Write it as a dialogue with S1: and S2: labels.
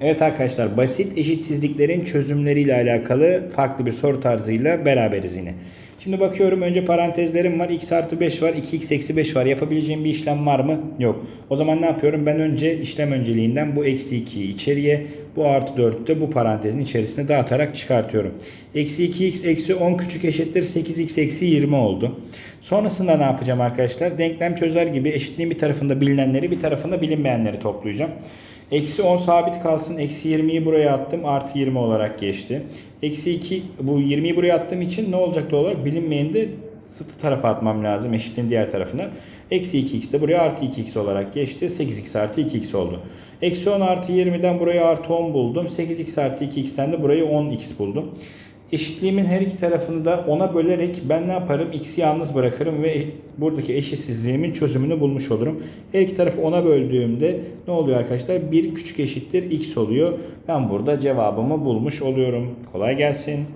S1: Evet arkadaşlar basit eşitsizliklerin çözümleriyle alakalı farklı bir soru tarzıyla beraberiz yine. Şimdi bakıyorum önce parantezlerim var. x artı 5 var. 2x eksi 5 var. Yapabileceğim bir işlem var mı? Yok. O zaman ne yapıyorum? Ben önce işlem önceliğinden bu eksi 2'yi içeriye bu artı 4'ü de bu parantezin içerisine dağıtarak çıkartıyorum. Eksi 2x eksi 10 küçük eşittir 8x eksi 20 oldu. Sonrasında ne yapacağım arkadaşlar? Denklem çözer gibi eşitliğin bir tarafında bilinenleri bir tarafında bilinmeyenleri toplayacağım. Eksi 10 sabit kalsın. Eksi 20'yi buraya attım. Artı 20 olarak geçti. Eksi 2 bu 20'yi buraya attığım için ne olacak doğal olarak? Bilinmeyeni de zıttı tarafa atmam lazım. Eşitliğin diğer tarafına. Eksi 2x de buraya artı 2x olarak geçti. 8x artı 2x oldu. Eksi 10 artı 20'den buraya artı 10 buldum. 8x artı 2x'ten de burayı 10x buldum. Eşitliğimin her iki tarafını da 10'a bölerek ben ne yaparım? X'i yalnız bırakırım ve buradaki eşitsizliğimin çözümünü bulmuş olurum. Her iki tarafı 10'a böldüğümde ne oluyor arkadaşlar? 1 küçük eşittir x oluyor. Ben burada cevabımı bulmuş oluyorum. Kolay gelsin.